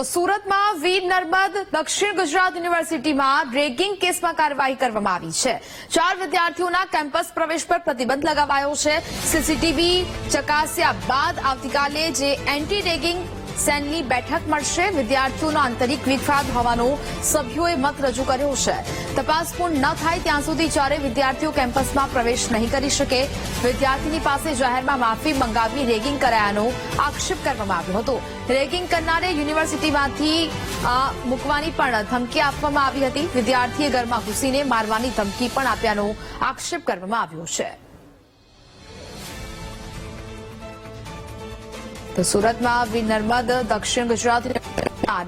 તો સુરતમાં વીર નર્મદ દક્ષિણ ગુજરાત યુનિવર્સિટીમાં રેગિંગ કેસમાં કાર્યવાહી કરવામાં આવી છે. ચાર વિદ્યાર્થીઓના કેમ્પસ પ્રવેશ પર પ્રતિબંધ લગાવાયો છે. સીસીટીવી ચકાસ્યા બાદ આવતીકાલે જે એન્ટી રેગિંગ સેલની બેઠક મળશે. વિદ્યાર્થીઓનો આંતરિક વિખવાદ હોવાનો સભ્યોએ મત રજૂ કર્યો છે. તપાસ પૂર્ણ ન થાય ત્યાં સુધી ચારે વિદ્યાર્થીઓ કેમ્પસમાં પ્રવેશ નહીં કરી શકે. વિદ્યાર્થીની પાસે જાહેરમાં માફી મંગાવી રેગિંગ કરાયાનો આક્ષેપ કરવામાં આવ્યો હતો. રેગિંગ કરનારે યુનિવર્સિટીમાંથી મૂકવાની પણ ધમકી આપવામાં આવી હતી. વિદ્યાર્થીએ ઘરમાં ઘૂસીને મારવાની ધમકી પણ આપ્યાનો આક્ષેપ કરવામાં આવ્યો છે. તો સુરતમાં વિનર્મદ નર્મદ, દક્ષિણ ગુજરાત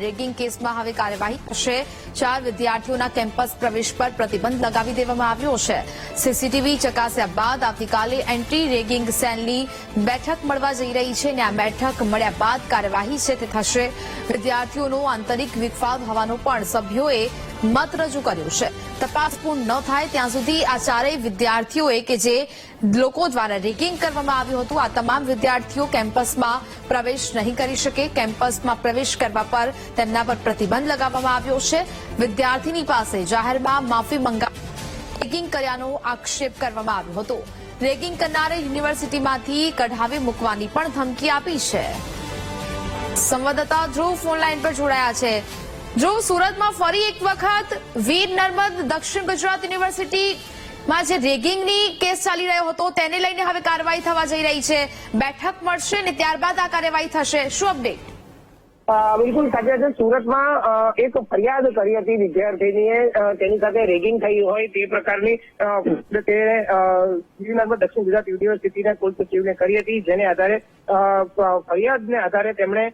રેગિંગ કેસમાં હવે કાર્યવાહી થશે. ચાર વિદ્યાર્થીઓના કેમ્પસ પ્રવેશ પર પ્રતિબંધ લગાવી દેવામાં આવ્યો છે. સીસીટીવી ચકાસ્યા બાદ આવતીકાલે એન્ટ્રી રેગિંગ સેલની બેઠક મળવા જઈ રહી છે અને આ બેઠક મળ્યા બાદ કાર્યવાહી છે તે થશે. વિદ્યાર્થીઓનો આંતરિક વિખવાદ હોવાનો પણ સભ્યોએ મત રજૂ કર્યો છે. તપાસ પૂર્ણ ન થાય ત્યાં સુધી આ ચારેય વિદ્યાર્થીઓએ કે જે લોકો દ્વારા રેગિંગ કરવામાં આવ્યું હતું, આ તમામ વિદ્યાર્થીઓ કેમ્પસમાં પ્રવેશ નહીં કરી શકે. કેમ્પસમાં પ્રવેશ કરવા પર તેમના પર પ્રતિબંધ લગાવવામાં આવ્યો છે. વિદ્યાર્થીની પાસે જાહેરમાં માફી મંગા રેગિંગ કર્યાનો આક્ષેપ કરવામાં આવ્યો હતો. રેગિંગ કરનારે યુનિવર્સિટીમાંથી કઢાવી મૂકવાની પણ ધમકી આપી છે. સંવાદદાતા ધ્રુવ ફોન લાઈન પર જોડાયા છે. ધ્રુવ સુરતમાં ફરી એક વખત વીર નર્મદ દક્ષિણ ગુજરાત યુનિવર્સિટીમાં જે રેગિંગની કેસ ચાલી રહ્યો હતો તેને લઈને હવે કાર્યવાહી થવા જઈ રહી છે. બેઠક મળશે ને ત્યારબાદ આ કાર્યવાહી થશે. શું અપડેટ? બિલકુલ સાચા છે. સુરતમાં એક ફરિયાદ કરી હતી વિદ્યાર્થીનીએ. તેની સાથે રેગિંગ થઈ હોય તે પ્રકારની તે અ, દક્ષિણ ગુજરાત યુનિવર્સિટીના કુલસચિવને કરી હતી જેને આધારે ફરિયાદને આધારે તેમણે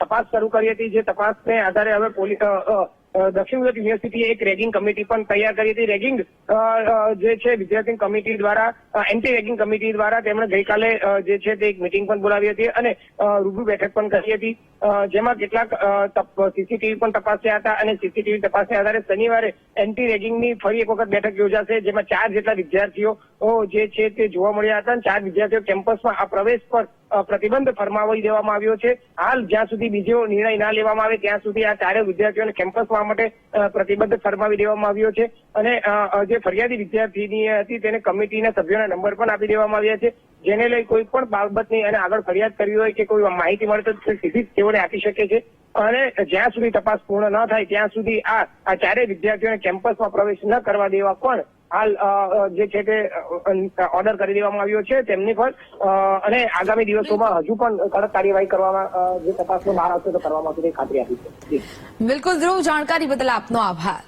તપાસ શરૂ કરી હતી. જે તપાસને આધારે હવે પોલીસ દક્ષિણ ગુજરાત યુનિવર્સિટીએ એક રેગિંગ કમિટી પણ તૈયાર કરી હતી. રેગિંગ જે છે વિદ્યાર્થી કમિટી દ્વારા એન્ટી રેગિંગ કમિટી દ્વારા તેમણે ગઈકાલે જે છે તે એક મિટિંગ પણ બોલાવી હતી અને રૂબરૂ બેઠક પણ કરી હતી. જેમાં કેટલાક સીસીટીવી પણ તપાસ્યા હતા અને સીસીટીવી તપાસને આધારે શનિવારે એન્ટી રેગિંગની ફરી એક વખત બેઠક યોજાશે, જેમાં ચાર જેટલા વિદ્યાર્થીઓ જે છે તે જોવા મળ્યા હતા અને ચાર વિદ્યાર્થીઓ કેમ્પસમાં આ પ્રવેશ પર પ્રતિબંધ ફરમાવી દેવામાં આવ્યો છે. હાલ જ્યાં સુધી બીજો નિર્ણય ના લેવામાં આવે, ત્યાં સુધી આ ચારે વિદ્યાર્થીઓને કેમ્પસમાં માટે પ્રતિબંધ ફરમાવી દેવામાં આવ્યો છે. અને જે ફરિયાદી વિદ્યાર્થીની હતી તેને કમિટીના સભ્યોના નંબર પણ આપી દેવામાં આવ્યા છે. જેને લઈ કોઈ પણ બાબતની અને આગળ ફરિયાદ કરવી હોય કે કોઈ માહિતી મળે તો સીધી જ તેઓને આપી શકે છે. અને જ્યાં સુધી તપાસ પૂર્ણ ન થાય, ત્યાં સુધી આ ચારેય વિદ્યાર્થીઓને કેમ્પસમાં પ્રવેશ ન કરવા દેવા પણ હાલ જે છે તે ઓર્ડર કરી દેવામાં આવ્યો છે તેમની પર. અને આગામી દિવસોમાં હજુ પણ કડક કાર્યવાહી કરવામાં જે તપાસનો બહાર આવશે તો કરવામાં આવશે ખાતરી આપી છે. બિલકુલ ધ્રુવ, જાણકારી બદલ આપનો આભાર.